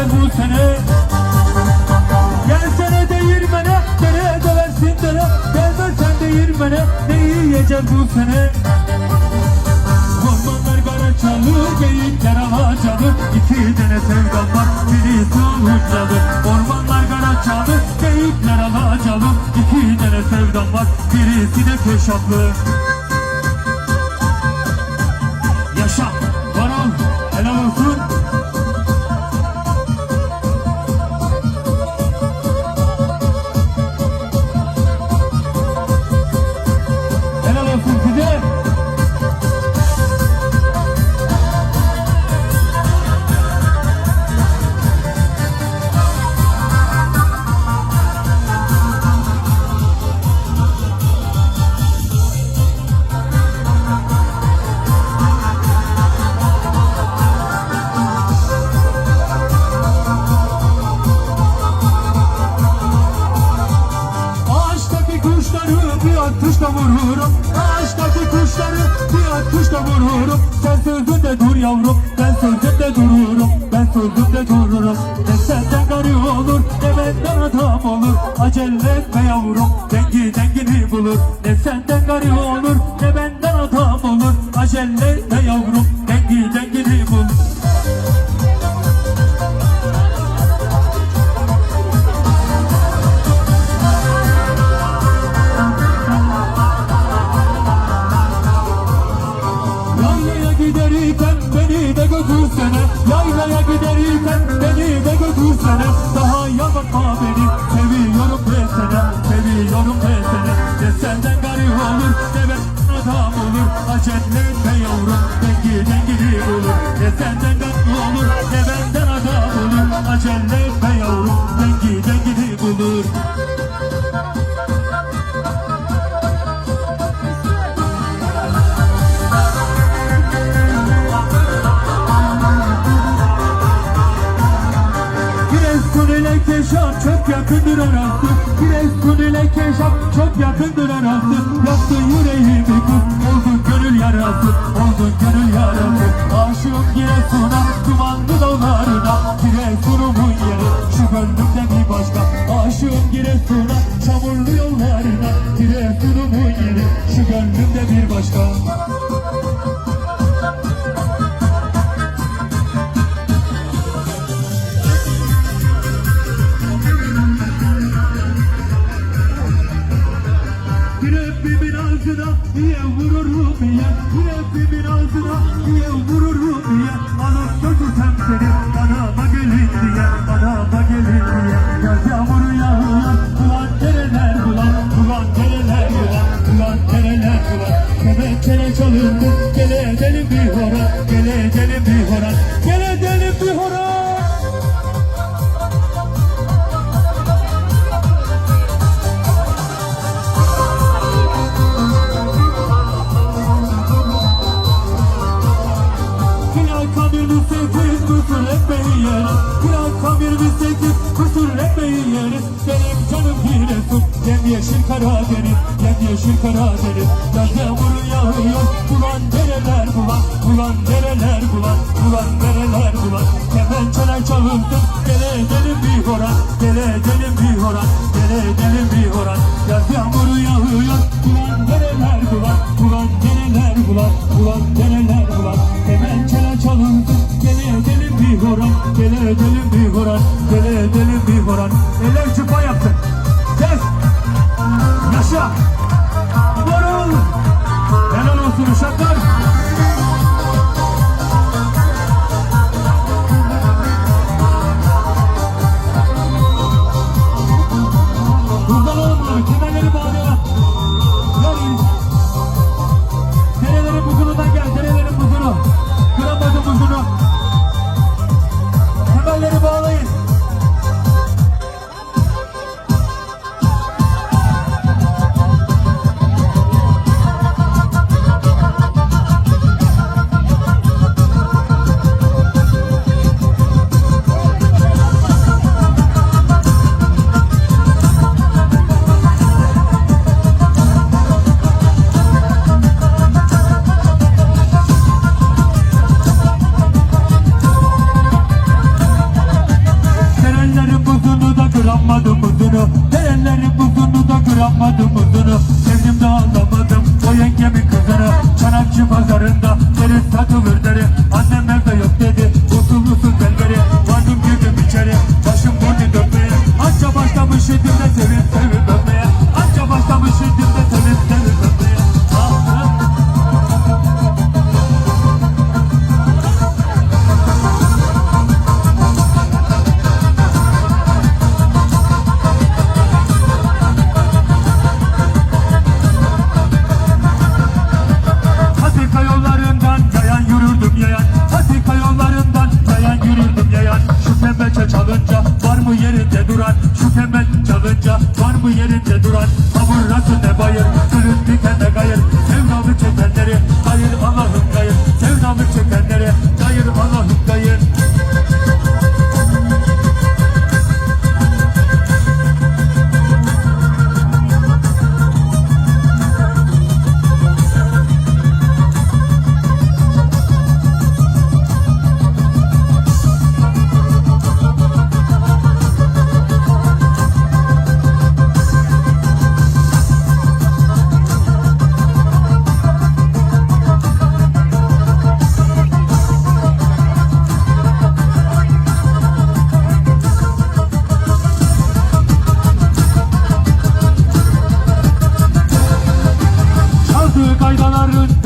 yiyeceğiz bu sene. Gelsene değirmene Dere döversin dere Gelmezsen değirmene Ne yiyeceğiz bu sene? Ormanlar kara çalır Geyikler alacalı İki tane sevdam var Birisi oluncalı Ormanlar kara çalır Geyikler alacalı İki tane sevdam var Birisi de keşaplı atışla vururum. Ağaçtaki kuşları bir atışla vururum. Sen sözünde dur yavrum. Ben sözümde dururum. Ben sözümde dururum. Ne senden garı olur Ne benden adam olur. Acele etme yavrum. Dengi dengini bulur. Ne senden garı olur Ne benden adam olur. Acele etme yavrum olur Acele etme yavrum Dengi dengini bulur Ne senden garip olur Ne benden adam olur. Acele Oldun gönül yarası Aşığım Giresun'a Dumanlı dağlarına Giresun'umun yeri Şu gönlümde bir başka Aşığım Giresun'a Çamurlu yollarına Giresun'umun yeri Şu gönlümde bir başka sekiz kusur ekmeği yeriz. Benim canım Giresun Yemyeşil Karadeniz Yemyeşil Karadeniz Yaz yağmuru yağıyor. Bulan dereler bulan? Bulan dereler bulan? Bulan dereler bulan? Kemençeler çalındı. Gele edelim bir horan. Gele edelim bir horan Çanakçı pazarında Deniz satılır deri. Annem evde yok dedi Usul usul belleri. Vardım girdim içeri Başım burnu dönmeye Anca başlamış idim duran? Şu kemeç çalınca var mı yerinde duran? Ha burası ne bayır? Gülün dikenle gayır Kaydaların